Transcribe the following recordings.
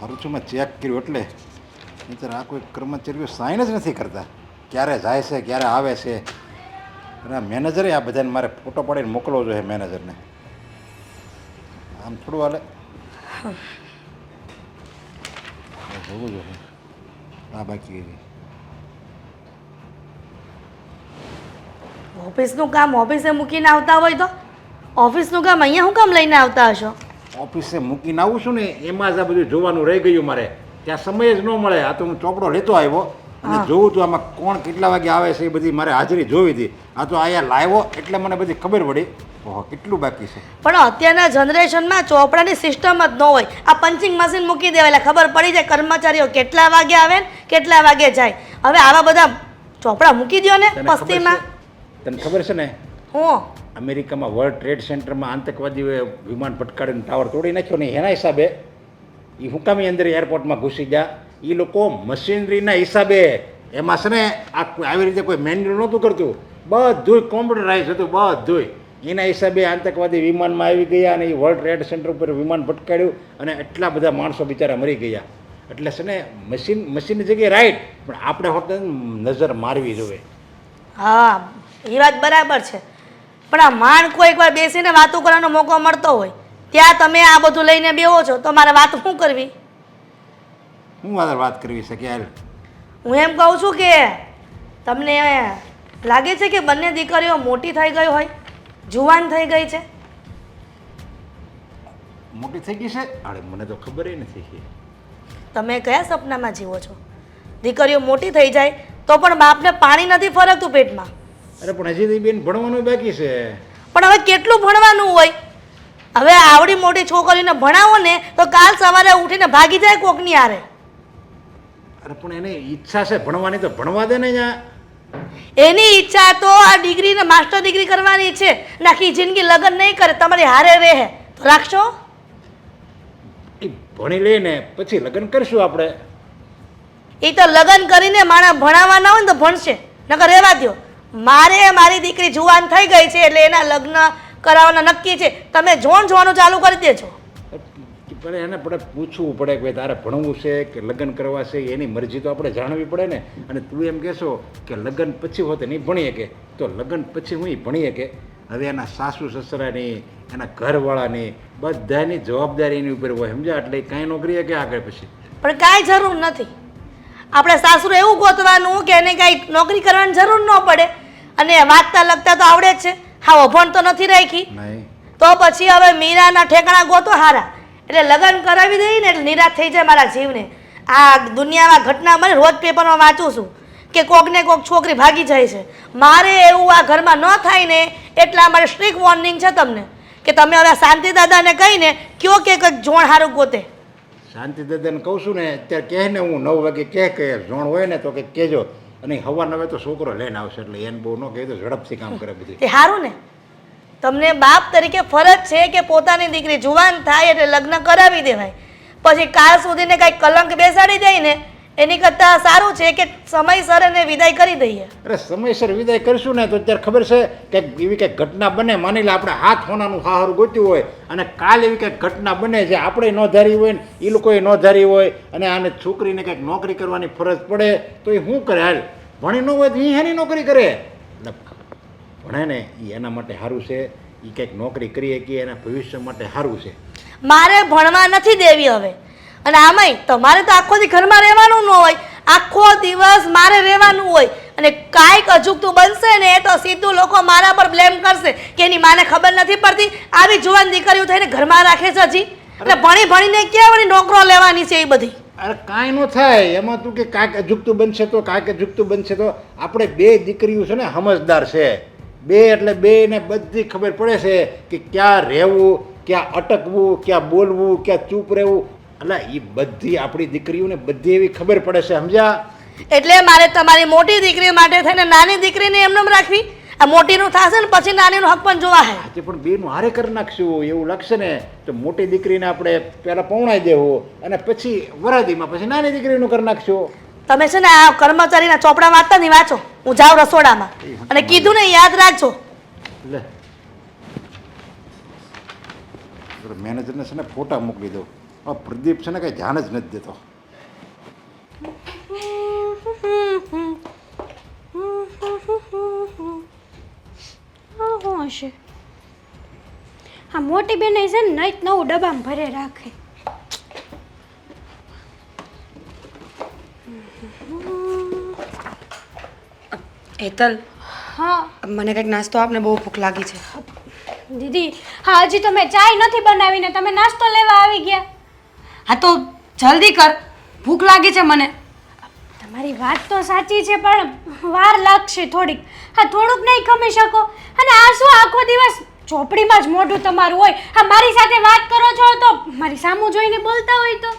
હારું છું મેં ચેક કર્યું એટલે. નહીંતર આ કોઈ કર્મચારીઓ સાઈન જ નથી કરતા. ક્યારે જાય છે, ક્યારે આવે છે. અને આ મેનેજરે આ બધાને મારે ફોટો પાડીને મોકલવો જોઈએ મેનેજરને આમ થોડું હાલે. જોવું જોઈએ. આ બાકી ઓફિસનું કામ ઓફિસે મૂકીને આવતા હોય તો? ઓફિસનું કામ અહીંયા હું કામ લઈને આવતા હશો? ઓફિસે મૂકીને આવું છું ને એમાં જ આ બધું જોવાનું રહી ગયું મારે. ત્યાં સમય જ ન મળે. આ તો હું ચોપડો લેતો આવ્યો અને. જોઉં તો આમાં કોણ કેટલા વાગે આવે છે એ બધી મારે હાજરી જોવી હતી. આ તો અહીંયા લાવ્યો એટલે મને બધી ખબર પડી. ઓહો કેટલું બાકી છે? પણ અત્યારના જનરેશનમાં ચોપડાની સિસ્ટમ જ ન હોય. આ પંચિંગ મશીન મૂકી દેવાય એટલે ખબર પડી જાય કર્મચારીઓ કેટલા વાગે આવે ને કેટલા વાગે જાય. હવે આવા બધા ચોપડા મૂકી દો ને પસ્તીમાં. તને ખબર છે ને? હું? અમેરિકામાં વર્લ્ડ ટ્રેડ સેન્ટરમાં આતંકવાદીઓએ વિમાન પટકાડીને ટાવર તોડી નાખ્યો ને એના હિસાબે એ હુકામી અંદર એરપોર્ટમાં ઘૂસી ગયા. એ લોકો મશીનરીના હિસાબે એમાં છે ને આ આવી રીતે કોઈ મેન્યુઅલ નહોતું કરતું. બધું કોમ્પ્યુટરાઇઝ હતું બધું એના હિસાબે આતંકવાદી વિમાનમાં આવી ગયા અને એ વર્લ્ડ ટ્રેડ સેન્ટર ઉપર વિમાન પટકાડ્યું અને એટલા બધા માણસો બિચારા મરી ગયા. એટલે છે ને મશીન, મશીનની જગ્યાએ રાઈટ પણ આપણે હોટલ નજર મારવી જોઈએ. હા એ વાત બરાબર છે. પણ આ માણકો એકવાર બેસીને વાતો કરવાનો મોકો મળતો હોય ત્યાં તમે આ બધું લઈને બેહો છો તો મારે વાત શું કરવી? હું મારે વાત કરવી શકે યાર હું એમ કહું છું કે તમને લાગે છે કે બંને દીકરીઓ મોટી થઈ ગઈ હોય જુવાન થઈ ગઈ છે? મોટી થઈ ગઈ છે? અરે મને તો ખબર નથી તમે કયા સપનામાં જીવો છો? દીકરીઓ મોટી થઈ જાય તો પણ બાપને પાણી નથી ફરકતું પેટમાં. અરે પણ હજી તો બેન ભણવાનું બાકી છે. પણ હવે કેટલું ભણવાનું હોય? હવે આવડી મોટી છોકરીને ભણાવો ને તો કાલ સવારે ઉઠીને ભાગી જાય કોકની હારે. અરે પણ એને ઈચ્છા છે ભણવાની તો ભણવા દે ને એની ઈચ્છા તો આ ડિગ્રીને માસ્ટર ડિગ્રી કરવાની છે. નાખી જિંદગી લગ્ન નહીં કરે તમારી હારે રહે. તો રાખશો? એ ભણી લઈને પછી લગ્ન કરશું આપણે. એ તો લગ્ન કરીને માણસ ભણાવવાના હોય ને તો ભણશે. નકર રહેવા દ્યો. મારે મારી દીકરી જુવાન થઈ ગઈ છે એટલે એના લગ્ન કરાવવાના નક્કી છે. તમે જોન જોવાનું ચાલુ કરી દેજો. પણ એને આપણે પૂછવું પડે કે તારે ભણવું છે કે લગ્ન કરવા છે એની મરજી તો આપણે જાણવી પડે ને. અને તું એમ કહેશો કે લગ્ન પછી હોતે નહીં ભણી શકે. તો લગ્ન પછી હું ભણી શકે. હવે એના સાસુ સસરાની એના ઘરવાળાની બધાની જવાબદારી એની ઉપર હોય સમજ્યા? એટલે કાંઈ નોકરી કે આગળ પછી. પણ કાંઈ જરૂર નથી. આપણે સાસુ એવું ગોતવાનું કે એને કાંઈ નોકરી કરવાની જરૂર ન પડે. અને વાંચતા લખતા તો આવડે જ છે. હા અભણ તો નથી રાખી નહીં. તો પછી હવે મીરાના ઠેકાણા ગોતો હારા. એટલે લગ્ન કરાવી દઈએ ને એટલે નિરાશ થઈ જાય મારા જીવને. આ દુનિયામાં ઘટના મને રોજ પેપરમાં વાંચું છું કે કોકને કોક છોકરી ભાગી જાય છે. મારે એવું આ ઘરમાં ન થાય ને એટલા મારે સ્ટ્રીક વોર્નિંગ છે તમને. કે તમે હવે શાંતિ દાદાને કહીને કયો કે કંઈક જોણ હારું ગોતે. શાંતિ દાદાને કહું છું ને અત્યારે કહે ને હું નવ વાગે કહે કે જોણ હોય ને તો કે કહેજો. અને હવા નવે તો છોકરો લઈને આવશે એટલે એને બહુ ન કહે તો ઝડપથી કામ કરે બધું. તે સારું ને. તમને બાપ તરીકે ફરજ છે કે પોતાની દીકરી જુવાન થાય એટલે લગ્ન કરાવી દેવાય. પછી કાલ સુધીને કાંઈ કલંક બેસાડી જાય ને એની કરતાં સારું છે કે સમયસર એને વિદાય કરી દઈએ. અરે સમયસર વિદાય કરશું ને તો અત્યારે ખબર છે કે એવી કંઈક ઘટના બને. માની લે આપણે હાથ હોનાનું હાહરું ગોત્યું હોય અને કાલ એવી કંઈક ઘટના બને છે આપણે ન ધારી હોય ને એ લોકોએ ન ધારી હોય અને આને છોકરીને કંઈક નોકરી કરવાની ફરજ પડે તો એ શું કરે હાલ? ભણી ન હોય તો એ એની નોકરી કરે? ભણે ને એ એના માટે સારું છે. એ કંઈક નોકરી કરી શકીએ એના ભવિષ્ય માટે સારું છે. મારે ભણવા નથી દેવી હવે. અને આમાંય તમારે તો આખો દી ઘરમાં રહેવાનું ન હોય. આખો દિવસ મારે રહેવાનું હોય. અને કાંઈક અજુગતું બનશે ને તો સીધું લોકો મારા પર બ્લેમ કરશે કે એની માને ખબર નથી પડતી. આવી જુવાન દીકરીઓ થઈને ઘરમાં રાખે છે હજી. એટલે ભણી ભણીને ક્યાં વળી નોકરો લેવાની છે એ બધી? અરે કાંઈ ન થાય. એમાં તું કે કાંઈક અજુગતું બનશે તો કાંઈક અજુગતું બનશે તો. આપણે બે દીકરીઓ છે ને સમજદાર છે. બે એટલે બે ને બધી ખબર પડે છે કે ક્યાં રહેવું ક્યાં અટકવું ક્યાં બોલવું ક્યાં ચૂપ રહેવું. એટલે એ બધી આપણી દીકરીઓને બધી એવી ખબર પડે છે સમજ્યા? એટલે મારે તમારી મોટી દીકરી માટે થઈને નાની દીકરીને એમને એમ રાખવી? આ મોટીનું થશે ને પછી નાનીનું હક પણ જોવા હે. આજે પણ બેનું હારે કરી નાખશું એવું લાગશે ને તો મોટી દીકરીને આપણે પહેલાં પૌણાઈ દેવું અને પછી વરાદીમાં પછી નાની દીકરીનું કરી નાખશું. તમે છે ને આ કર્મચારીના ચોપડા વાંચતા નહીં વાંચો. હું જાઉં રસોડામાં. અને કીધું ને યાદ રાખજો. લે. મેનેજરને છે ને ફોટા મોકલી દઉં. આ પ્રદીપ છે ને કંઈ ધ્યાન જ નથી દેતો હશે? હા મોટી બેન છે ને નહીં નવું ડબ્બામાં ભરે રાખે. હેતલ હા. મને કંઈક નાસ્તો આપને બહુ ભૂખ લાગી છે. દીદી હા હજી તો મેં ચાય નથી બનાવીને તમે નાસ્તો લેવા આવી ગયા. હા તો જલ્દી કર. ભૂખ લાગી છે મને. તમારી વાત તો સાચી છે પણ વાર લાગશે થોડીક. હા થોડુંક નહીં ખમી શકો. અને આ શું આખો દિવસ ચોપડીમાં જ મોઢું તમારું હોય? હા મારી સાથે વાત કરો છો તો મારી સામું જોઈને બોલતા હોય તો.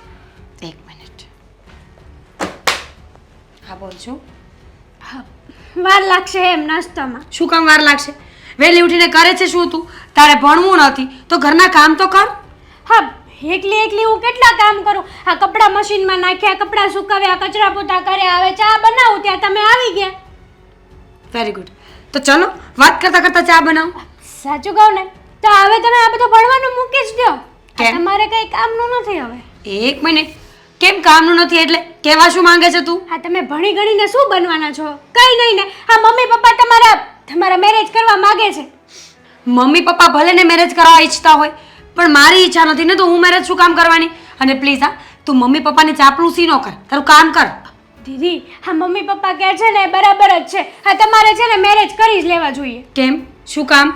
એક મિનિટ. હા બોલ છું હા વાર લાગશે એમ નાસ્તામાં. શું કામ વાર લાગશે? વહેલી ઉઠીને કરે છે શું તું? તારે ભણવું નથી. તો ઘરના કામ તો કર. હા એકલી એકલી હું કેટલા કામ કરું? આ કપડાં મશીનમાં નાખ્યા કપડાં સુકાવ્યા કચરા પોતા કર્યા હવે ચા બનાવું ત્યાં? તમે આવી ગયા? વેરી ગુડ તો ચલો વાત કરતા કરતા ચા બનાવો. સાચું કહું ને તો હવે તમે આ બધું ભણવાનું મૂકી જ દો? તમારે કઈ કામનું નથી હવે. એક મિનિટ. કેમ કામનું નથી એટલે? કેવા શું માંગે છે તું? હા તમે ભણી ગણીને શું બનવાના છો? કઈ નહીં ને હા મમ્મી પપ્પા તમારા તમારા મેરેજ કરવા માંગે છે. મમ્મી પપ્પા ભલે ને મેરેજ કરવા ઈચ્છતા હોય પણ મારી ઈચ્છા નથી ને તો હું મેરેજ શું કામ કરવાની? અને પ્લીઝ હા તું મમ્મી પપ્પાને ચાપલુસી ન કર. તારું કામ કર. દીદી હા મમ્મી પપ્પા કહે છે ને બરાબર જ છે. હા તમારે છે ને મેરેજ કરી જ લેવા જોઈએ. કેમ? શું કામ?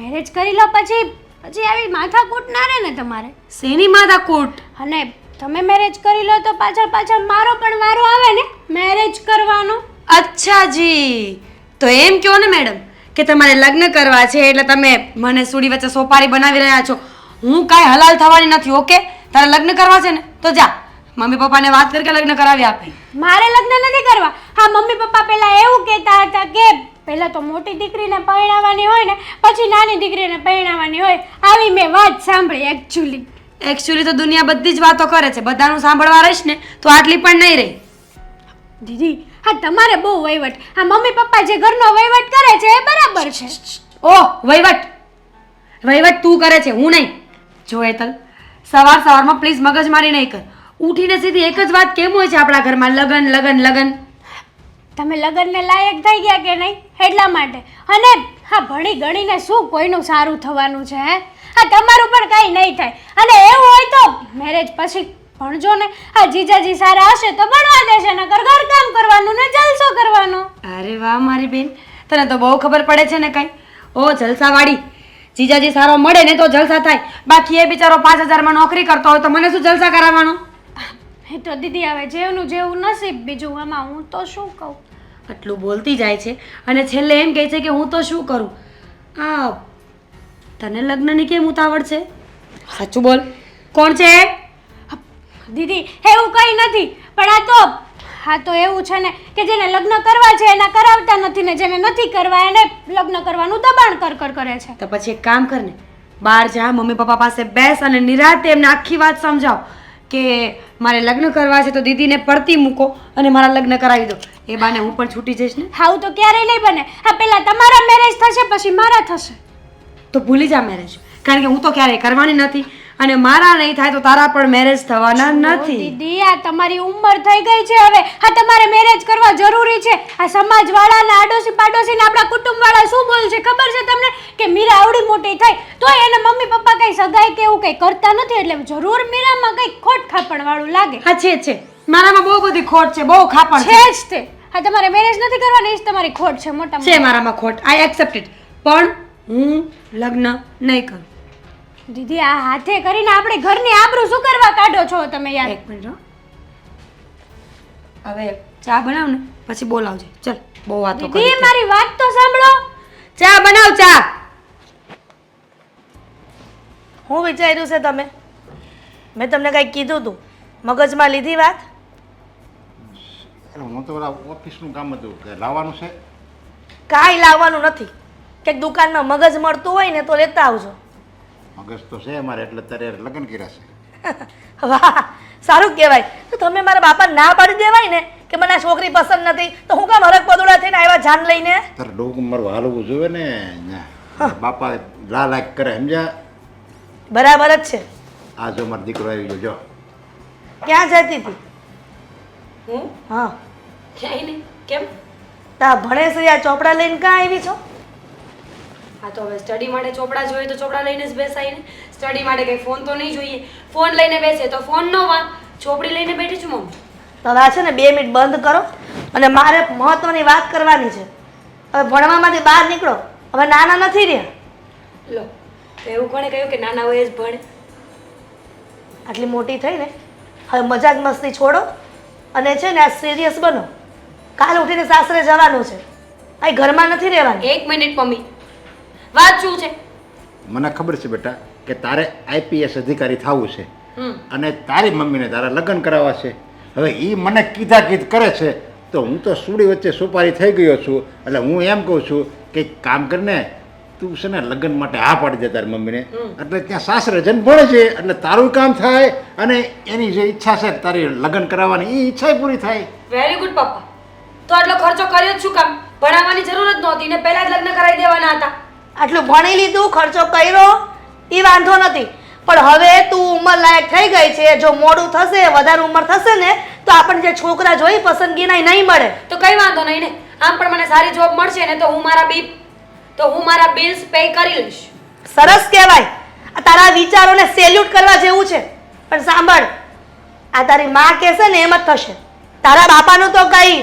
મેરેજ કરી લો પછી પછી આવી માથાકૂટ ના રહે ને તમારે. શેની માથા કૂટ અને તમે મેરેજ કરી લો તો પાછળ પાછળ મારો પણ વારો આવે ને મેરેજ કરવાનો. અચ્છા જી. તો એમ કહો ને મેડમ કે તમારે લગ્ન કરવા છે એટલે તમે મને સુડી વચ્ચે સોપારી બનાવી રહ્યા છો. હું કાંઈ હલાલ થવાની નથી ઓકે? તારે લગ્ન કરવા છે ને તો જા. મમ્મી પપ્પાને વાત કરી કે લગ્ન કરાવી આપે. મારે લગ્ન નથી કરવા. હા મમ્મી પપ્પા પહેલા એવું કહેતા હતા કે પહેલા તો મોટી દીકરીને પરણાવવાની હોય ને પછી નાની દીકરીને પરણાવવાની હોય. આવી મેં વાત સાંભળી એકચ્યુઅલી એકચ્યુઅલી તો દુનિયા બધી જ વાતો કરે છે. બધાનું સાંભળવા રહીશ ને તો આટલી પણ નહીં રહી. દીદી હા તમારે બહુ વહીવટ. હા મમ્મી પપ્પા જે ઘરનો વહીવટ કરે છે એ બરાબર છે. ઓહ વહીવટ. વહીવટ તું કરે છે હું નહીં. જો એતલ સવાર સવારમાં પ્લીઝ મગજમારી નહીં કર. ઉઠીને સીધી એક જ વાત કેમ હોય છે આપણા ઘરમાં? લગન લગન લગન. તમે લગનને લાયક થઈ ગયા કે નહીં? એટલા માટે. અને હા ભણી ગણીને શું કોઈનું સારું થવાનું છે હે? હા તમારું પણ કાંઈ નહીં થાય. અને એવું હોય તો મેરેજ પછી ભણજો ને હા જીજાજી સારા હશે તો ભણવા દેશે નકર ઘરકામ કરવાનું ને જલસો કરવાનો. અરે વાહ મારી બેન તને તો બહુ ખબર પડે છે ને કઈ. ઓ જલસાવાળી જીજાજી સારો મળે ને તો જલસા થાય. બાકી એ બિચારો પાંચ હજારમાં નોકરી કરતો હોય તો મને શું જલસા કરાવવાનો? એ તો દીદી હવે જેવનું જેવું નસીબ બીજું આમાં હું તો શું કહું? આટલું બોલતી જાય છે અને છેલ્લે એમ કહે છે કે હું તો શું કરું? આ તને લગ્નની કેમ ઉતાવળ છે? સાચું બોલ. કોણ છે? દીદી એવું કંઈ નથી પણ આ તો હા તો એવું છે ને કે જેને લગ્ન કરવા છે એના કરાવતા નથી ને જેને નથી કરવા એને લગ્ન કરવાનું દબાણ કર કર કરે છે. તો પછી એક કામ કર ને બહાર જા મમ્મી પપ્પા પાસે બેસ અને નિરાતે એમને આખી વાત સમજાવ કે મારે લગ્ન કરવા છે તો દીદીને પડતી મૂકો અને મારા લગ્ન કરાવી દો. એ બાને હું પણ છૂટી જઈશ ને? હા તો ક્યારેય નહીં બને. હા પહેલાં તમારા મેરેજ થશે પછી મારા થશે. તો ભૂલી જા મેરેજ કારણ કે હું તો ક્યારેય કરવાની નથી. અને મારા નહીં થાય તો તારા પણ મેરેજ થવાના નથી. દીદી આ તમારી ઉંમર થઈ ગઈ છે હવે. હા તમારે મેરેજ કરવા જરૂરી છે. આ સમાજવાળા ને આડોશી પાડોશી ને આપણા કુટુંબવાળા શું બોલશે? ખબર છે તમને? કે મીરા આવડી મોટી થઈ તો એને મમ્મી પપ્પા કઈ સગાઈ કે એવું કઈ કરતા નથી એટલે જરૂર મીરામાં કઈ ખોટ ખાપણ વાળું લાગે. હા છે છે. મારામાં બહુ બધી ખોટ છે બહુ ખાપણ છે. છે જ તે. હા તમારે મેરેજ નથી કરવાની એ જ તમારી ખોટ છે મોટા છે મારામાં ખોટ. આઈ એક્સેપ્ટેડ પણ હું લગ્ન નહીં કરું. દીદી આ હાથે કરીને આપણે ઘરની આબરૂ શું કરવા કાઢો છો તમે યાર. એક મિનિટ હો. હવે ચા બનાવ ને પછી બોલાવજે. ચલ બહુ વાતો કરી દીદી મારી વાત તો સાંભળો. ચા બનાવ ચા. હું વિચાર્યું છે તમે? મેં તમને કંઈક કીધું હતું મગજમાં લીધી વાત? એટલે હું તો પેલા ઓફિસનું કામ હતું કે લાવવાનું છે? કાંઈ લાવવાનું નથી. કંઈક દુકાનમાં મગજ મળતું હોય ને તો લેતા આવજો. મગજ તો છે અમારે એટલે અત્યારે લગ્ન કર્યા છે. વાહ સારું કહેવાય. તો તમે મારા બાપા ના પાડી દેવાય ને કે મને આ છોકરી પસંદ નથી તો હું કામ હરક પદોડા થઈને આવ્યા જાન લઈને? તારે ડોક મારું હાલવું જોવે ને. બાપા લા લાગ કરે સમજ્યા? બરાબર જ છે. આ જો મારો દીકરો આવી ગયો જો. ક્યાં જતી હતી? હું? હા. ક્યાંય નહીં. કેમ? તા ભણેશ આ ચોપડા લઈને ક્યાં આવી છો? હા તો હવે સ્ટડી માટે ચોપડા જોઈએ તો ચોપડા લઈને જ બેસાય ને. સ્ટડી માટે કંઈ ફોન તો નહીં જોઈએ. ફોન લઈને બેસે તો ફોન નો વા. ચોપડી લઈને બેઠી છું મમ્મી. તમે આ છે ને બે મિનિટ બંધ કરો. અને મારે મહત્વની વાત કરવાની છે. હવે ભણવામાંથી બહાર નીકળો. હવે નાના નથી રહ્યા. લો તો એવું કોણે કહ્યું કે નાના હોય જ ભણે? આટલી મોટી થઈ ને. હવે મજાક મસ્તી છોડો. અને છે ને આ સિરિયસ બનો. કાલ ઉઠીને સાસરે જવાનું છે. અહીં ઘરમાં નથી રહેવાનું. એક મિનિટ મમ્મી. વાત શું છે? મને ખબર છે બેટા કે તારે આઈપીએસ અધિકારી થવું છે. અને તારી મમ્મીને તારા લગ્ન કરાવવા છે. હવે એ મને કીધા કીધ કરે છે તો હું તો સુડી વચ્ચે સોપારી થઈ ગયો છું. એટલે હું એમ કહું છું કે કામ કરીને તું છે ને લગ્ન માટે હા પાડી દે તારી મમ્મીને. એટલે ત્યાં સાસરે જન ભણે છે એટલે તારું કામ થાય અને એની જે ઈચ્છા છે તારી લગ્ન કરાવવાની એ ઈચ્છા પૂરી થાય. વેરી ગુડ પપ્પા. તો આટલો ખર્ચો કર્યો જ શું કામ? ભણાવવાની જરૂર જ નહોતી ને પહેલા જ લગ્ન કરાવી દેવાના હતા. આટલું ભણી લીધું ખર્ચો કર્યો એ વાંધો નથી. પણ હવે તું ઉંમર લાયક થઈ ગઈ છે જો મોડું થશે વધારે ઉંમર થશે ને તો આપણને જે છોકરા જોઈ પસંદગીના નહીં મળે. તો કઈ વાંધો નહીં ને? આમ પણ મને સારી જોબ મળશે ને તો હું મારા બી તો હું મારા બિલ્સ પે કરી લઈશ. સરસ કહેવાય. આ તારા વિચારોને સેલ્યુટ કરવા જેવું છે. પણ સાંભળ આ તારી માં કહેશે ને એમ જ થશે. તારા બાપાનું તો કઈ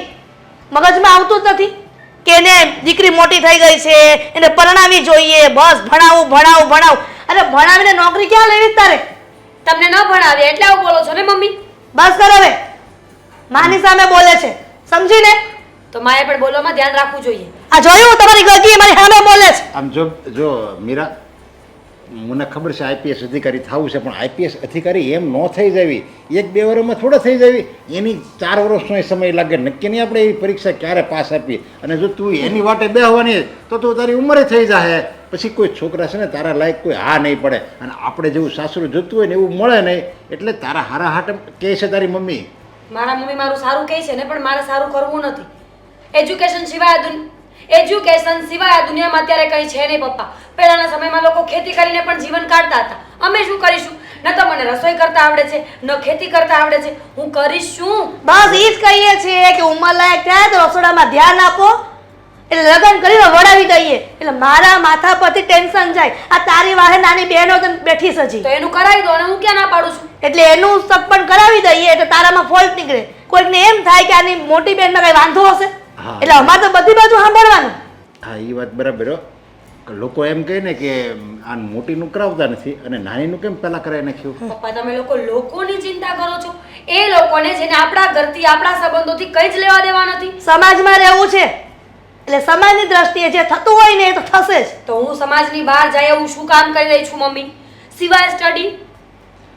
મગજમાં આવતું જ નથી. કે એને દીકરી મોટી થઈ ગઈ છે એને પરણાવી જોઈએ બસ ભણાવું ભણાવું ભણાવું. અરે ભણાવીને નોકરી ક્યાં લેવી તારે? તમને ન ભણાવી એટલે આવું બોલો છો ને મમ્મી? બસ કર હવે. માની સામે બોલે છે. સમજીને તો માએ પણ બોલવામાં ધ્યાન રાખવું જોઈએ. આ જોયું તમારી ગલતી મારી સામે બોલે છે. આમ જો જો મીરા મને ખબર છે આઈપીએસ અધિકારી થવું છે, પણ આઈપીએસ અધિકારી એમ ન થઈ જવી. એક બે વર્ષમાં થોડા થઈ જવી. એની ચાર વર્ષનો સમય લાગે. નક્કી નહીં આપણે એ પરીક્ષા ક્યારે પાસ આપી અને જો તું એની વાટે બેહવાની તો તું તારી ઉંમરે થઈ જાય પછી કોઈ છોકરા છે ને, તારા લાયક કોઈ હા નહીં પડે. અને આપણે જેવું સાસરું જોતું હોય ને એવું મળે નહીં, એટલે તારા હારા હાટ કહે છે તારી મમ્મી. મારા મમ્મી મારું સારું કહે છે ને, પણ મારે સારું કરવું નથી. એજ્યુકેશન સિવાય એજ્યુકેશન સિવાય આ દુનિયામાં અત્યારે કંઈ છે નહીં પપ્પા. પહેલાના સમયમાં લોકો ખેતી કરીને પણ જીવન કાઢતા હતા. અમે શું કરીશું? ન તો મને રસોઈ કરતા આવડે છે ન ખેતી કરતા આવડે છે. હું કરીશ શું? બસ ઈ જ કહીએ છીએ કે ઉંમર લાયક થાય તો રસોડામાં ધ્યાન આપો. એટલે લગ્ન કરીને વડાવી દઈએ. એટલે મારા માથા પરથી ટેન્શન જાય. આ તારી વાહે નાની બહેનો બેઠી સજી તો એનું કરાવી દો અને હું ક્યાં ના પાડું છું? એટલે એનું સપન કરાવી દઈએ એટલે તારામાં ફોલ્ટ નીકળે. કોઈકને એમ થાય કે આની મોટી બહેનમાં કઈ વાંધો હશે? હા. એટલે અમારે તો બધી બાજુ સાંભળવાનું. હા એ વાત બરાબર હો. લોકો એમ કહે ને કે આ મોટીનું કરાવતા નથી અને નાનીનું કેમ પહેલાં કરાવી નાખ્યું? પપ્પા તમે લોકો લોકોની ચિંતા કરો છો. એ લોકોને જેને આપણા ઘરથી આપણા સંબંધોથી કંઈ જ લેવા દેવા નથી. સમાજમાં રહેવું છે. એટલે સમાજની દ્રષ્ટિએ જે થતું હોય ને એ તો થશે જ. તો હું સમાજની બહાર જાય એવું શું કામ કરી રહી છું મમ્મી? સિવાય સ્ટડી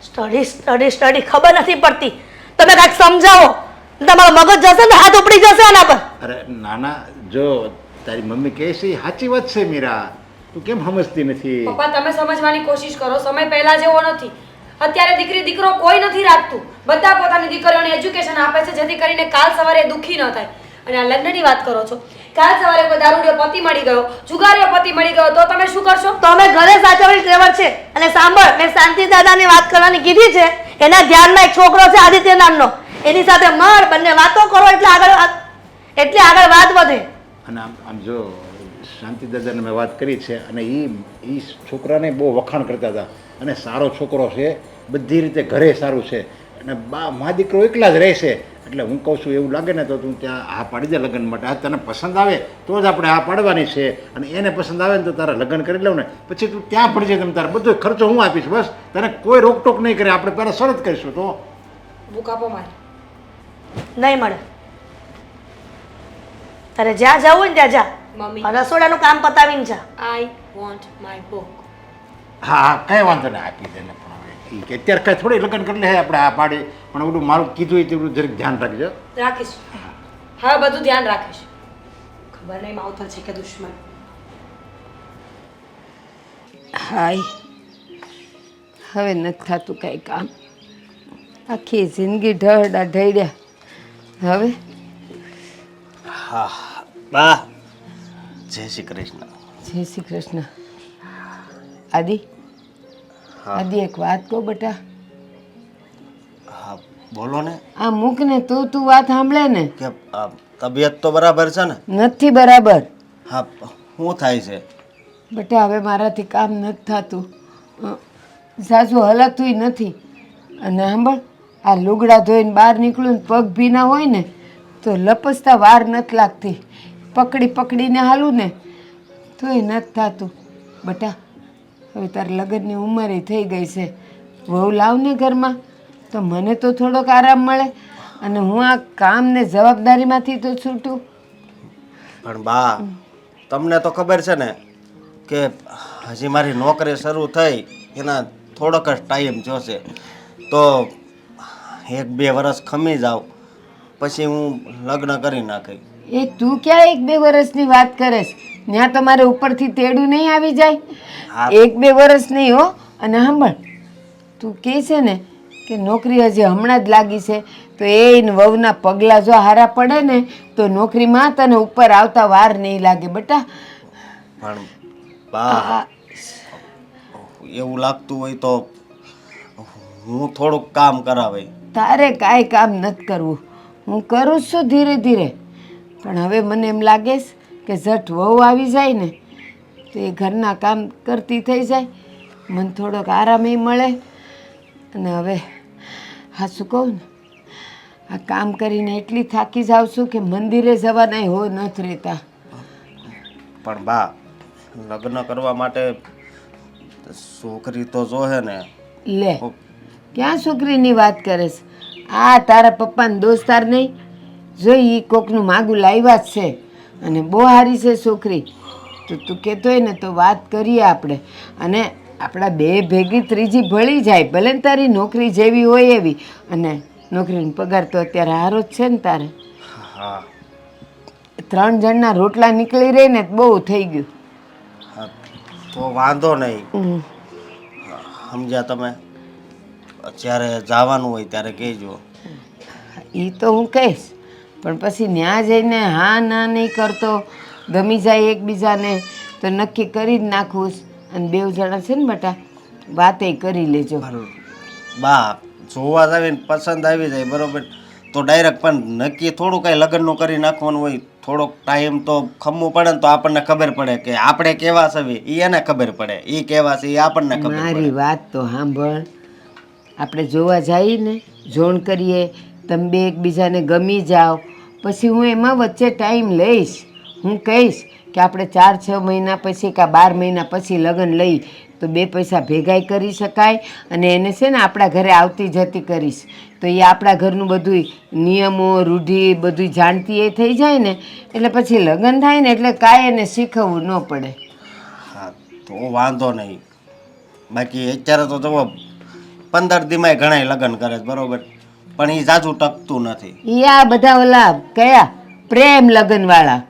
સ્ટડી સ્ટડી સ્ટડી ખબર નથી પડતી. તમે કાંઈક સમજાવો. તમારો મગજ જશે ને હાથ ઉપડી જશે આના પર. અરે નાના જો તારી મમ્મી કહે છે સાચી વાત છે મીરા. તું કેમ સમજતી નથી? પપ્પા તમે સમજવાની કોશિશ કરો. સમય પહેલા જેવો નથી. અત્યારે દીકરી દીકરો કોઈ નથી રાખતું. બધા પોતાની દીકરીઓને એજ્યુકેશન આપે છે જેથી કરીને કાલ સવારે દુખી ન થાય. અને આ લગ્નની વાત કરો છો. કાલ સવારે કોઈ દારૂડિયો પતિ મળી ગયો જુગારીઓ પતિ મળી ગયો તો તમે શું કરશો? તો અમે ઘરે સાચવણી ટ્રેવર છે. અને સાંભળ મેં શાંતિ દાદાની વાત કરવાની કીધી છે. એના ધ્યાનમાં એક છોકરો છે આદિત્ય નામનો. એની સાથે મળ બંને વાતો કરો એટલે આગળ વાત- એટલે આગળ વાત વધે. અને આમ આમ જો શાંતિ દાદાને મેં વાત કરી છે અને એ એ છોકરાને બહુ વખાણ કરતા હતા. અને સારો છોકરો છે બધી રીતે ઘરે સારું છે. અને બા મા દીકરો એકલા જ રહેશે એટલે હું કહું છું એવું લાગે ને તો તું ત્યાં હા પાડી દે લગ્ન માટે. આ તને પસંદ આવે તો જ આપણે હા પાડવાની છે. અને એને પસંદ આવે ને તો તારા લગ્ન કરી લઉં ને. પછી તું ત્યાં પડજે જાય તમે તારે બધો ખર્ચો હું આપીશ. બસ તને કોઈ રોકટોક નહીં કરે. આપણે પહેલાં શરત કરીશું તો. બુક આપો મારે. નહીં મળે. તારે જ્યાં જવું હોય ને ત્યાં જા. મમ્મી. રસોડાનું કામ પતાવીને જા. આઈ વોન્ટ માય બુક હા કઈ વાંધો નહીં આપી દે ને પણ હવે. કે અત્યારે કઈ થોડી લગ્ન કરી લે આપણે આ પાડી પણ ઓલું મારું કીધું તેવું જરીક ધ્યાન રાખજો. રાખીશ. હા બધું ધ્યાન રાખીશ. ખબર નહીં માવતર છે કે દુશ્મન. હાય. હવે નથી થતું કાંઈ કામ. આખી જિંદગી ઢળડા ઢળ્યા. હવે? હા બા. જય શ્રી કૃષ્ણ. જય શ્રી કૃષ્ણ. આદિ? આદિ એક વાત કહો બેટા. બોલો ને. આ મૂક ને તું તું વાત સાંભળે ને. કે તબિયત તો બરાબર છે ને? નથી બરાબર. હા શું થાય છે? બેટા હવે મારાથી કામ નથી થતું. સાસુ હલકતું નથી. અને સાંભળ આ લુગડા ધોઈને બહાર નીકળું ને પગ ભીના હોય ને, તો લપસતા વાર નથી લાગતી. પકડી પકડીને હાલું ને, તોય નથી થતું. બટા, હવે તારા લગ્નની ઉંમરે થઈ ગઈ છે. વહુ લાવ ને ઘરમાં, તો મને તો થોડોક આરામ મળે અને હું આ કામને જવાબદારીમાંથી તો છૂટું. પણ બા, તમને તો ખબર છે ને કે હજી મારી નોકરી શરૂ થઈ, એના થોડોક જ ટાઈમ જોશે. તો એક બે વર્ષ ખમી જાવ પછી હું લગ્ન કરી નાખી. એ તું ક્યાં એક બે વર્ષની વાત કરેશ? ત્યાં તમારે ઉપરથી તેડું નહીં આવી જાય? એક બે વર્ષ નહીં હો અને સાંભળ તું કહે છે ને કે નોકરી હજી હમણાં જ લાગી છે તો એ વહુના પગલાં જો હારા પડે ને તો નોકરીમાં તને ઉપર આવતા વાર નહીં લાગે બેટા. પણ બા એવું લાગતું હોય તો હું થોડુંક કામ કરાવે. તારે કાંઈ કામ નથી કરવું. હું કરું છું ધીરે ધીરે. પણ હવે મને એમ લાગે કે ઝટ વહુ આવી જાય ને તો એ ઘરના કામ કરતી થઈ જાય. મને થોડોક આરામય મળે. અને હવે હા શું કહું ને આ કામ કરીને એટલી થાકી જાઉં છું કે મંદિરે જવાના હો નથી રહેતા. પણ બા લગ્ન કરવા માટે છોકરી તો જોહે ને. લે. ક્યાં છોકરીની વાત કરે છે? આ તારા પપ્પાને દોસ્તાર નહીં. જોઈ એ કોકનું માગું લાવ્યા જ છે અને બહુ સારી છે છોકરી તો તું કહેતો હોય ને તો વાત કરીએ આપણે. અને આપણા બે ભેગી ત્રીજી ભળી જાય ભલે ને તારી નોકરી જેવી હોય એવી. અને નોકરીનો પગાર તો અત્યારે સારો જ છે ને તારે. હા. ત્રણ જણના રોટલા નીકળી રહે ને બહુ થઈ ગયું. તો વાંધો નહીં. સમજ્યા તમે? જ્યારે જવાનું હોય ત્યારે કહેજો. એ તો હું કહીશ પણ પછી ન્યા જઈને હા ના નહીં કરતો ગમી જાય એકબીજાને તો નક્કી કરી જ નાખું અને બેવ જણા છે ને બટા વાતે કરી લેજો. બા જોવા જ આવીને પસંદ આવી જાય બરોબર? તો ડાયરેક્ટ પણ નક્કી થોડું કાંઈ લગ્નનું કરી નાખવાનું હોય થોડોક ટાઈમ તો ખમવું પડે ને તો આપણને ખબર પડે કે આપણે કેવા છે એ એને ખબર પડે. એ કેવા છે એ આપણને ખબર મારી વાત તો સાંભળ. આપણે જોવા જઈએ ને, જોણ કરીએ, તમે બે એકબીજાને ગમી જાઓ, પછી હું એમાં વચ્ચે ટાઈમ લઈશ. હું કહીશ કે આપણે ચાર, છ મહિના પછી કાં બાર મહિના પછી લગ્ન લઈ, તો બે પૈસા ભેગાઈ કરી શકાય અને એને છે ને આપણા ઘરે આવતી જતી કરીશ. તો એ આપણા ઘરનું બધું નિયમો, રૂઢિ બધું જાણતી એ થઈ જાય ને, એટલે પછી લગ્ન થાય ને એટલે કાંઈ એને શીખવવું ન પડે. હા, તો વાંધો નહીં. બાકી અત્યારે તો જુઓ પંદર દીમાય ઘણાય લગ્ન કરે છે બરોબર. પણ એ જાજુ ટકતું નથી. ઈ આ બધા ઓલા કયા? પ્રેમ લગ્ન વાળા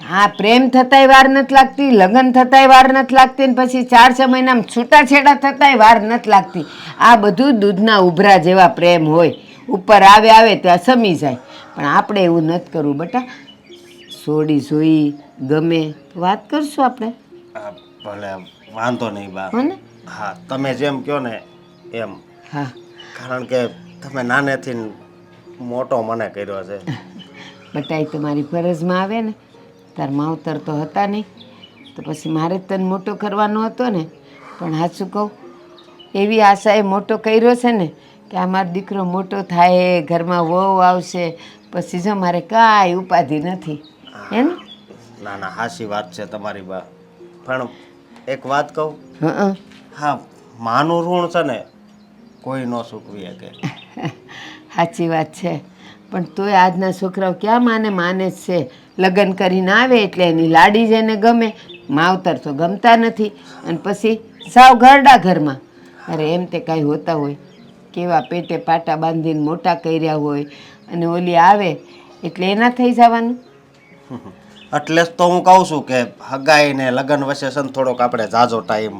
હા પ્રેમ થતાંય વાર નથી લાગતી લગ્ન થતાય વાર નથી લાગતી ને પછી ચાર છ મહિનામાં છૂટાછેડા થતાંય વાર નથી લાગતી. આ બધું દૂધના ઉભરા જેવા પ્રેમ હોય. ઉપર આવે આવે ત્યાં સમી જાય. પણ આપણે એવું નથી કરવું બેટા. સોડી જોઈ ગમે. વાત કરશું આપણે. ભલે વાંધો નહીં બા. હા તમે જેમ કહો ને એમ. હા. કારણ કે તમે નાનેથી મોટો મને કર્યો છે. બટાઈ તમારી ફરજમાં આવે ને તાર માવતર તો હતા નહીં. તો પછી મારે તને મોટો કરવાનો હતો ને. પણ સાચું કહું? એવી આશાએ મોટો કર્યો છે ને કે આ મારો દીકરો મોટો થાય ઘરમાં વહુ આવશે પછી જો મારે કાંઈ ઉપાધિ નથી. હે. ને ના ના હાસી વાત છે તમારી બા. પણ એક વાત કહું? હં. હા માનું ઋણ છે ને કોઈ ન ચૂકવી શકે. સાચી વાત છે. પણ તોય આજના છોકરાઓ ક્યાં માને માને જ છે. લગ્ન કરીને આવે એટલે એની લાડી જ એને ગમે. માવતર તો ગમતા નથી. અને પછી સાવ ઘરડા ઘરમાં. અરે એમ તે કાંઈ હોતા હોય. કેવા પેટે પાટા બાંધીને મોટા કર્યા હોય. અને ઓલી આવે એટલે એના થઈ જવાનું. એટલે જ તો હું કહું છું કે હગાઈ ને લગ્ન વચ્ચે થોડોક આપણે જાજો ટાઈમ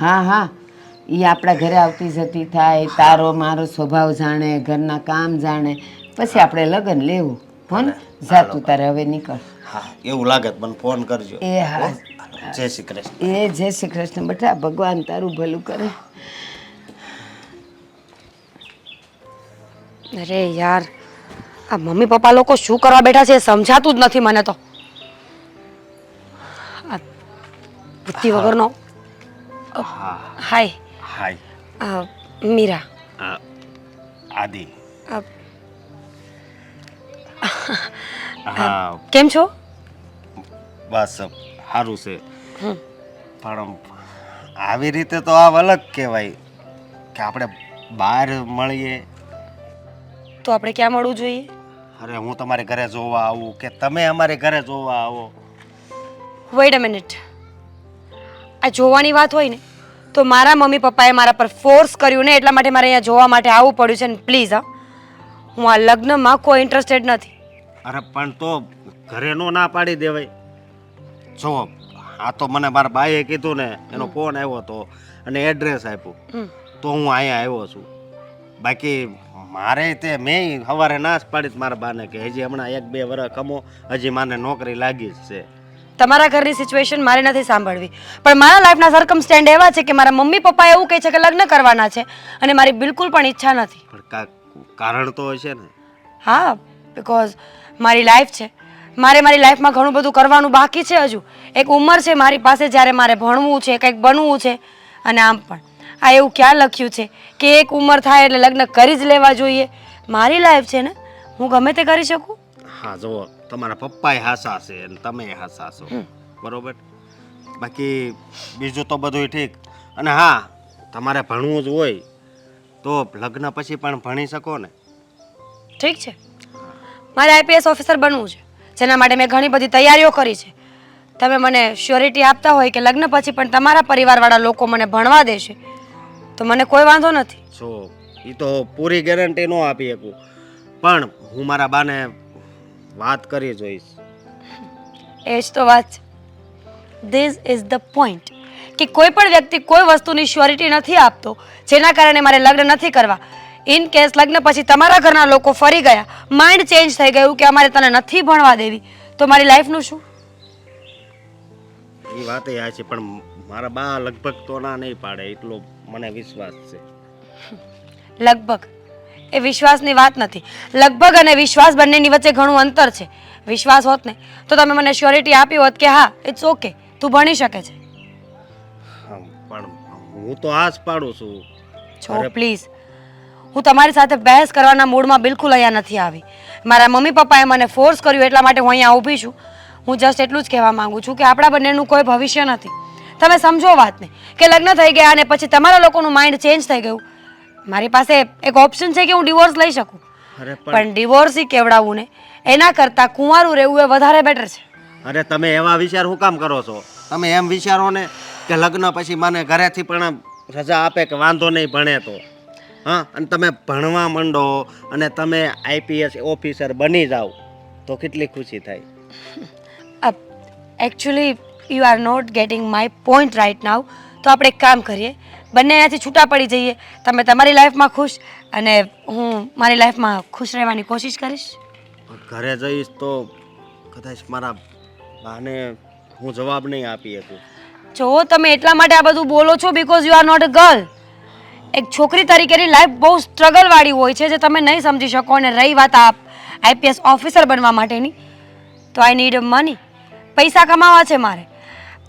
હા હા. એ આપણા ઘરે આવતી જતી થાય તારો મારો સ્વભાવ જાણે ઘરના કામ જાણે પછી આપણે લગ્ન લેવું. હો ને? જા તારે હવે નીકળ. હા એવું લાગે મને ફોન કરજો. એ હા. જય શ્રી કૃષ્ણ. એ જય શ્રી કૃષ્ણ. બેટા ભગવાન તારું ભલું કરે. અરે યાર આ મમ્મી પપ્પા લોકો શું કરવા બેઠા છે એ સમજાતું જ નથી મને તો. આ બુદ્ધિ વગરનો હાય. હાય અ, મીરા આ, આદિ અ, હા કેમ છો? બસ સારું છે. હમ. પણ આવી રીતે તો આ અલગ કહેવાય કે આપણે બહાર મળીએ. તો આપણે ક્યાં મળવું જોઈએ? અરે હું તમારે ઘરે જોવા આવું કે તમે અમારે ઘરે જોવા આવો? વેઇટ અ મિનિટ આ જોવાની વાત હોય ને તો મારા મમ્મી પપ્પાએ મારા પર ફોર્સ કર્યું ને એટલા માટે મારે અહીંયા જોવા માટે આવવું પડ્યું છે ને પ્લીઝ હા. હું આ લગ્નમાં કોઈ ઇન્ટરેસ્ટેડ નથી. અરે પણ તો ઘરે નો ના પાડી દેવાય. જો આ તો મને મારા બાઈએ કીધું ને એનો ફોન આવ્યો હતો અને એડ્રેસ આપ્યું. તો હું અહીંયા આવ્યો છું. બાકી મારે તે મેં સવારે ના જ પાડી મારા બાને કે હજી હમણાં એક બે વર્ષ કમો હજી માને નોકરી લાગી જ છે. તમારા ઘરની સિચ્યુએશન મારે નથી સાંભળવી. પણ મારા લાઈફના સરકમસ્ટેન્ડ એવા છે કે મારા મમ્મી પપ્પા એવું કહે છે કે લગ્ન કરવાના છે અને મારી બિલકુલ પણ ઈચ્છા નથી. પણ કા કારણ તો હશે ને. હા બિકોઝ મારી લાઈફ છે. મારે મારી લાઈફમાં ઘણું બધું કરવાનું બાકી છે હજુ. એક ઉંમર છે મારી પાસે જ્યારે મારે ભણવું છે કંઈક બનવું છે અને આમ પણ. આ એવું ક્યાં લખ્યું છે કે એક ઉંમર થાય એટલે લગ્ન કરી જ લેવા જોઈએ. મારી લાઈફ છે ને? હું ગમે તે કરી શકું? હા જુઓ. તમારા પપ્પાએ હાસા છે અને તમે હાસા છો. બરોબર? બાકી બીજું તો બધું ઠીક. અને હા તમારે ભણવું જ હોય તો લગ્ન પછી પણ ભણી શકો ને. ઠીક છે. મારે આઈપીએસ ઓફિસર બનવું છે જેના માટે મેં ઘણી બધી તૈયારીઓ કરી છે. તમે મને શ્યોરિટી આપતા હોય કે લગ્ન પછી પણ તમારા પરિવારવાળા લોકો મને ભણવા દેશે તો મને કોઈ વાંધો નથી. જો એ તો પૂરી ગેરંટી ન આપી શકું. પણ હું મારા બાને વાત કરી જોઈશ. એ જ તો વાત છે. ધીસ ઇઝ ધ પોઈન્ટ કે કોઈ પણ વ્યક્તિ કોઈ વસ્તુની શ્યોરિટી નથી આપતો જેના કારણે મારે લગ્ન નથી કરવા. ઇન કેસ લગ્ન પછી તમારા ઘરના લોકો ફરી ગયા માઇન્ડ ચેન્જ થઈ ગયું કે અમારે તને નથી ભણવા દેવી તો મારી લાઈફનું શું? એ વાત એ છે પણ મારા બા લગભગ તો ના નહીં પાડે એટલો મને વિશ્વાસ છે. લગભગ. એ વિશ્વાસની વાત નથી. લગભગ અને વિશ્વાસ બંનેની વચ્ચે ઘણું અંતર છે. વિશ્વાસ હોત ને તો તમે મને શ્યોરિટી આપી હોત કે હા ઇટ્સ ઓકે તું ભણી શકે છે. પણ હું તો આ જ પાડું છું. છો પ્લીઝ હું તમારી સાથે બહેસ કરવાના મૂડમાં બિલકુલ અહીંયા નથી આવી. મારા મમ્મી પપ્પાએ મને ફોર્સ કર્યું એટલા માટે હું અહીંયા ઊભી છું. હું જસ્ટ એટલું જ કહેવા માંગુ છું કે આપણા બંનેનું કોઈ ભવિષ્ય નથી. તમે સમજો વાતને કે લગ્ન થઈ ગયા અને પછી તમારા લોકોનું માઇન્ડ ચેન્જ થઈ ગયું. મારી પાસે એક ઓપ્શન છે કે હું ડિવોર્સ લઈ શકું. અરે પણ પણ ઈ કેવડાવવું ને? એના કરતાં કુંવારું રહેવું એ વધારે બેટર છે. અરે તમે એવા વિચાર શું કામ કરો છો? તમે એમ વિચારો ને કે લગ્ન પછી મને ઘરેથી પણ રજા આપે કે વાંધો નહીં ભણે તો. હા અને તમે ભણવા માંડો અને તમે આઈપીએસ ઓફિસર બની જાઓ તો કેટલી ખુશી થાય? Actually you are not getting my point right now તો આપણે એક કામ કરીએ. બંને એનાથી છૂટા પડી જઈએ. તમે તમારી લાઈફમાં ખુશ અને હું મારી લાઈફમાં ખુશ રહેવાની કોશિશ કરીશ. ઘરે જઈશ તો કદાચ મારા બાને હું જવાબ નહીં આપી શકું. જો તમે એટલા માટે આ બધું બોલો છો because you are not a girl એક છોકરી તરીકેની લાઈફ બહુ સ્ટ્રગલવાળી હોય છે જે તમે નહીં સમજી શકો અને રહી વાત આપ આઈપીએસ ઓફિસર બનવા માટેની. તો આઈ નીડ મની પૈસા કમાવા છે મારે.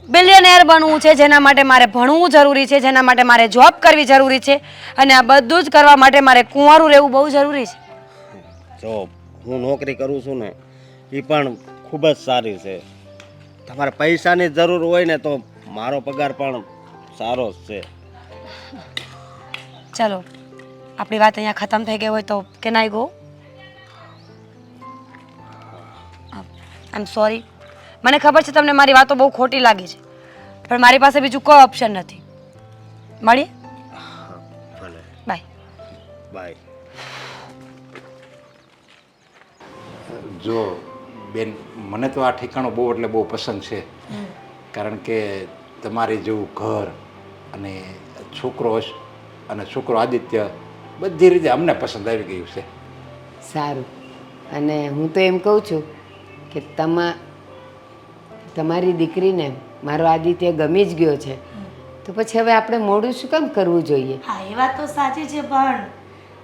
બિલિયનેર બનવું છે જેના માટે મારે ભણવું જરૂરી છે જેના માટે મારે જોબ કરવી જરૂરી છે અને આ બધું જ કરવા માટે મારે કુંવારું રહેવું બહુ જરૂરી છે. જો હું નોકરી કરું છું ને એ પણ ખૂબ જ સારી છે. તમારે પૈસાની જરૂર હોય ને તો મારો પગાર પણ સારો જ છે. ચલો આપણી વાત અહીંયા ખતમ થઈ ગઈ હોય તો can I go I am sorry મને ખબર છે તમને મારી વાતો બહુ ખોટી લાગી છે. પણ મારી પાસે બીજું કોઈ ઓપ્શન નથી. મળીએ? ભલે. બાય બાય જો બેન મને તો આ ઠેકાણું બહુ એટલે બહુ પસંદ છે. કારણ કે તમારી જેવું ઘર અને છોકરો અને છોકરો આદિત્ય બધી રીતે અમને પસંદ આવી ગયું છે. સારું. અને હું તો એમ કહું છું કે તમા તમારી દીકરીને મારો આદિત્ય ગમી જ ગયો છે. તો પછી હવે આપણે મોડું શું કામ કરવું જોઈએ? હા એ વાત તો સાચી છે પણ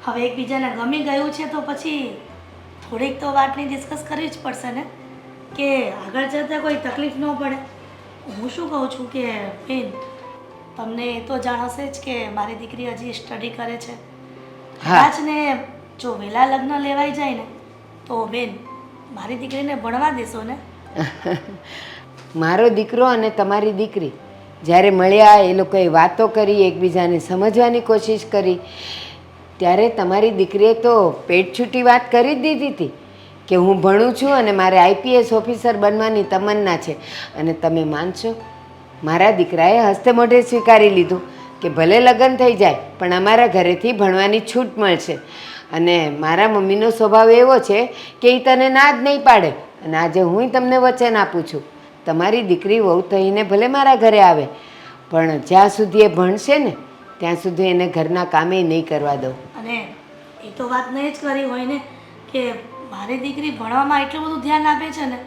હવે એકબીજાને ગમી ગયું છે તો પછી થોડીક તો વાતની ડિસ્કસ કરવી જ પડશે ને? કે આગળ જતાં કોઈ તકલીફ ન પડે. હું શું કહું છું કે બેન તમને એ તો જાણ હશે જ કે મારી દીકરી હજી સ્ટડી કરે છે. કદાચ ને જો વહેલા લગ્ન લેવાઈ જાય ને તો બેન મારી દીકરીને ભણવા દેશો ને? મારો દીકરો અને તમારી દીકરી. જ્યારે મળ્યા, એ લોકોએ વાતો કરી, એકબીજાને સમજવાની કોશિશ કરી. ત્યારે તમારી દીકરીએ તો પેટ છૂટી વાત કરી જ દીધી હતી કે હું ભણું છું અને મારે આઈપીએસ ઓફિસર બનવાની તમન્ના છે. અને તમે માનશો? મારા દીકરાએ હસ્તે મોઢે સ્વીકારી લીધું કે ભલે લગ્ન થઈ જાય, પણ અમારા ઘરેથી ભણવાની છૂટ મળશે. અને મારા મમ્મીનો સ્વભાવ એવો છે કે એ તને ના જ નહીં પાડે. અને આજે હું તમને વચન આપું છું. તમારી દીકરી વહુ થઈને ભલે મારા ઘરે આવે પણ જ્યાં સુધી એ ભણશે ને ત્યાં સુધી એને ઘરના કામે નહીં કરવા દઉં. અને એ તો વાત નહીં જ કરી હોય ને કે મારી દીકરી ભણવામાં એટલું બધું ધ્યાન આપે છે ને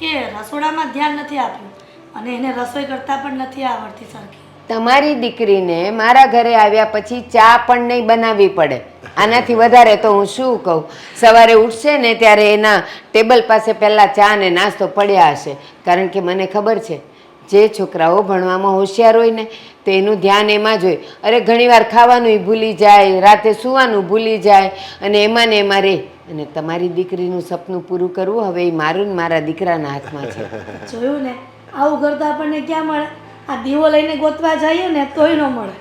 કે રસોડામાં ધ્યાન નથી આપ્યું અને એને રસોઈ કરતાં પણ નથી આવડતી સરખી. તમારી દીકરીને મારા ઘરે આવ્યા પછી ચા પણ નહીં બનાવવી પડે. આનાથી વધારે તો હું શું કહું? સવારે ઉઠશે ને ત્યારે એના ટેબલ પાસે પહેલાં ચા ને નાસ્તો પડ્યા હશે. કારણ કે મને ખબર છે, જે છોકરાઓ ભણવામાં હોશિયાર હોય ને, તો એનું ધ્યાન એમાં જ હોય. અરે, ઘણીવાર ખાવાનું ભૂલી જાય, રાતે સૂવાનું ભૂલી જાય, અને એમાં ને એમાં રહે અને તમારી દીકરીનું સપનું પૂરું કરવું હવે એ મારું ને મારા દીકરાના હાથમાં છે. જોયું ને? આવું કરતા આપણને ક્યાં મળે? આ દીવો લઈને ગોતવા જઈએ ને તોય ન મળે.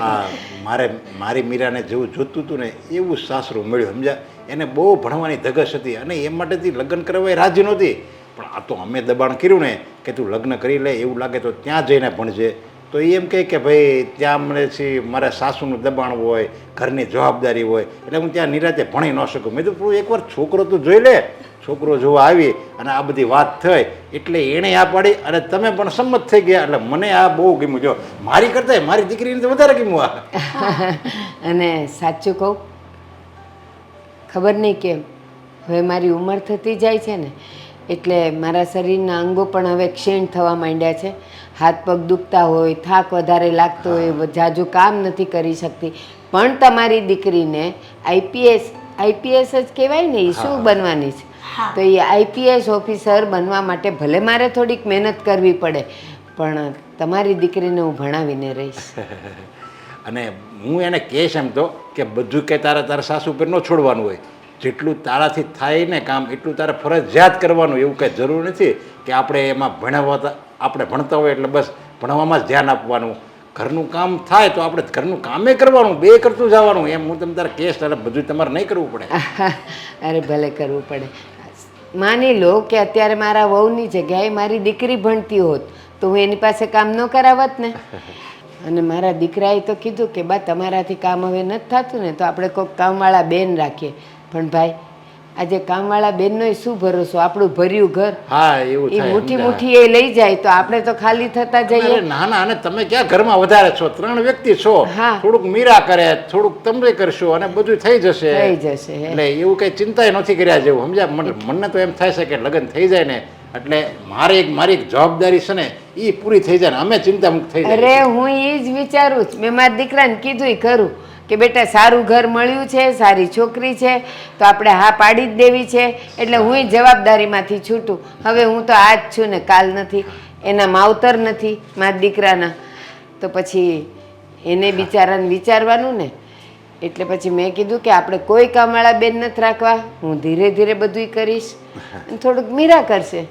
હા, મારે, મારી મીરાને જેવું જોતું હતું ને એવું સાસરું મળ્યું, સમજ્યા? એને બહુ ભણવાની ધગશ હતી અને એ માટેથી લગ્ન કરવા રાજી નહોતી. પણ આ તો અમે દબાણ કર્યું ને કે તું લગ્ન કરી લે, એવું લાગે તો ત્યાં જઈને ભણજે. તો એ એમ કહે કે ભાઈ, ત્યાં મને છે મારા સાસુનું દબાણ હોય, ઘરની જવાબદારી હોય, એટલે હું ત્યાં નિરાતે ભણી ન શકું. મેં તો એકવાર છોકરો તો જોઈ લે. છોકરો જોવા આવી અને આ બધી વાત થઈ એટલે એણે આ પાડી અને તમે પણ સંમત થઈ ગયા. એટલે મને આ બહુ ગમ્યું. જો મારી કરતાં મારી દીકરીને તો વધારે ગમ્યું આ. અને સાચું કહું ખબર નહીં કેમ હવે મારી ઉંમર થતી જાય છે ને એટલે મારા શરીરના અંગો પણ હવે ક્ષીણ થવા માંડ્યા છે. હાથ પગ દુખતા હોય થાક વધારે લાગતો હોય જાજુ કામ નથી કરી શકતી. પણ તમારી દીકરીને આઈપીએસ આઈપીએસ જ કહેવાય ને એ શું બનવાની છે. તો એ આઈપીએસ ઓફિસર બનવા માટે ભલે મારે થોડીક મહેનત કરવી પડે પણ તમારી દીકરીને હું ભણાવીને રહીશ. અને હું એને કહેશ એમ તો કે બધું કે તારે તારા સાસુ પર ન છોડવાનું હોય. જેટલું તારાથી થાય ને કામ એટલું તારે ફરજિયાત કરવાનું એવું કંઈ જરૂર નથી કે આપણે એમાં ભણાવતા આપણે ભણતા હોય એટલે બસ ભણવામાં જ ધ્યાન આપવાનું. ઘરનું કામ થાય તો આપણે ઘરનું કામે કરવાનું બે કરતું જવાનું. એમ હું તમે તારે કેસ તારે બધું તમારે નહીં કરવું પડે. અરે ભલે કરવું પડે. માની લો કે અત્યારે મારા વહુની જગ્યાએ મારી દીકરી ભણતી હોત તો હું એની પાસે કામ ન કરાવત ને. અને મારા દીકરાએ તો કીધું કે બા તમારાથી કામ હવે નથી થતું ને તો આપણે કોઈક કામવાળા બેન રાખીએ. પણ ભાઈ આજે કામવાળા બેનનો શું ભરોસો? આપણું ભર્યું ઘર. હા એવું એ મુઠ્ઠી મુઠ્ઠી એ લઈ જાય તો આપણે તો ખાલી થતા જઈએ. ના ના અને તમે ક્યાં ઘરમાં વધારે છો? ત્રણ વ્યક્તિ છો. થોડુંક મીરા કરે થોડુંક તમે કરશો અને બધું થઈ જશે. થઈ જશે એટલે એવું કઈ ચિંતા નથી કર્યા જેવું સમજ્યા? મને તો એમ થાય છે કે લગ્ન થઈ જાય ને એટલે મારે એક મારી એક જવાબદારી છે ને એ પૂરી થઈ જાય ને અમે ચિંતા મુક્ત થઈ જાય અરે હું એ જ વિચારું છું મેં મારા દીકરાને કીધું ખરું. કે બેટા સારું ઘર મળ્યું છે સારી છોકરી છે તો આપણે હા પાડી જ દેવી છે. એટલે હું જવાબદારીમાંથી છૂટું. હવે હું તો આ જ છું ને કાલ નથી એના માવતર નથી મારા દીકરાના. તો પછી એને બિચારાને વિચારવાનું ને. એટલે પછી મેં કીધું કે આપણે કોઈ કામવાળા બેન નથી રાખવા. હું ધીરે ધીરે બધુંય કરીશ. અને થોડુંક મીરા કરશે.